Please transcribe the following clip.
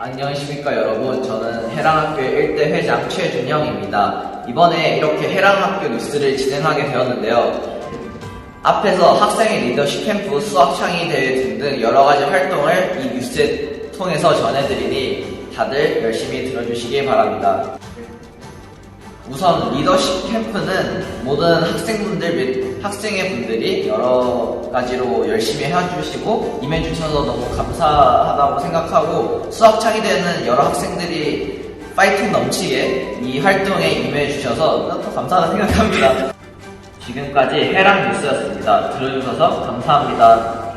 안녕하십니까 여러분. 저는 해랑학교의 1대 회장 최준영입니다. 이번에 이렇게 해랑학교 뉴스를 진행하게 되었는데요. 앞에서 학생의 리더십 캠프, 수학 창의 대회 등등 여러 가지 활동을 이 뉴스에 통해서 전해드리니 다들 열심히 들어주시기 바랍니다. 우선 리더십 캠프는 모든 학생분들 및 학생의 분들이 여러 가지로 열심히 해주시고 임해주셔서 너무 감사하다고 생각하고 수학창이 되는 여러 학생들이 파이팅 넘치게 이 활동에 임해주셔서 또 감사하다 생각합니다. 지금까지 해랑 뉴스였습니다. 들어주셔서 감사합니다.